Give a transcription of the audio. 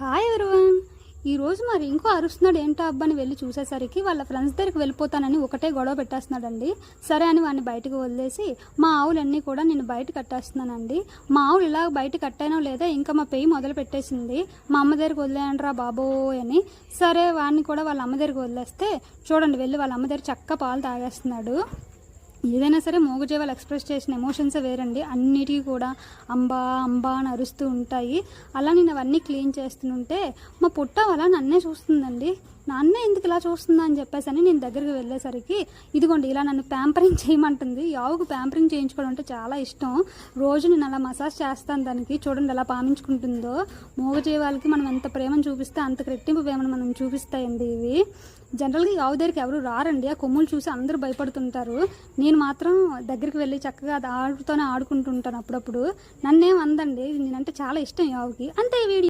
Hi everyone ఈరోజు మరి ఇంకో అరుస్తున్నాడు ఏంటో అబ్బాని వెళ్ళి చూసేసరికి వాళ్ళ ఫ్రెండ్స్ దగ్గరికి వెళ్ళిపోతానని ఒకటే గొడవ పెట్టేస్తున్నాడండి. సరే అని వాడిని బయటకు వదిలేసి మా ఆవులన్నీ కూడా నేను బయట కట్టేస్తున్నానండి. మా ఆవులు ఇలా బయట కట్టానో లేదా ఇంకా మా పెయ్యి మొదలు పెట్టేసింది. మా అమ్మ దగ్గరికి వదిలేయండిరా బాబోయ్ అని. సరే వాడిని కూడా వాళ్ళ అమ్మ దగ్గరికి వదిలేస్తే చూడండి వెళ్ళి వాళ్ళ అమ్మ దగ్గర చక్క పాలు తాగేస్తున్నాడు. ఏదైనా సరే మూగజీవాలు ఎక్స్ప్రెస్ చేసిన ఎమోషన్సే వేరండి. అన్నిటికీ కూడా అంబా అంబా అని అరుస్తూ ఉంటాయి. అలా నేను అవన్నీ క్లీన్ చేస్తుంటే మా పుట్ట అలా నన్నే చూస్తుందండి. నాన్న ఎందుకు ఇలా చూస్తుందా అని చెప్పేసి అని నేను దగ్గరికి వెళ్ళేసరికి ఇదిగోండి ఇలా నన్ను ప్యాంపరింగ్ చేయమంటుంది. యావుకు ప్యాంపరింగ్ చేయించుకోవడం అంటే చాలా ఇష్టం. రోజు నేను అలా మసాజ్ చేస్తాను దానికి. చూడండి ఎలా పామించుకుంటుందో మూగజీవాలకి మనం ఎంత ప్రేమను చూపిస్తే అంత రెట్టింపు ప్రేమను మనం చూపిస్తాయండి ఇవి. జనరల్గా యావు దగ్గరికి ఎవరు రారండి. ఆ కొమ్ములు చూసి అందరూ భయపడుతుంటారు. నేను మాత్రం దగ్గరికి వెళ్ళి చక్కగా అది ఆడుతూనే ఆడుకుంటుంటాను అప్పుడప్పుడు. నన్నేం అందండి. నేనంటే చాలా ఇష్టం యావుకి అంతే అంటే వీడియో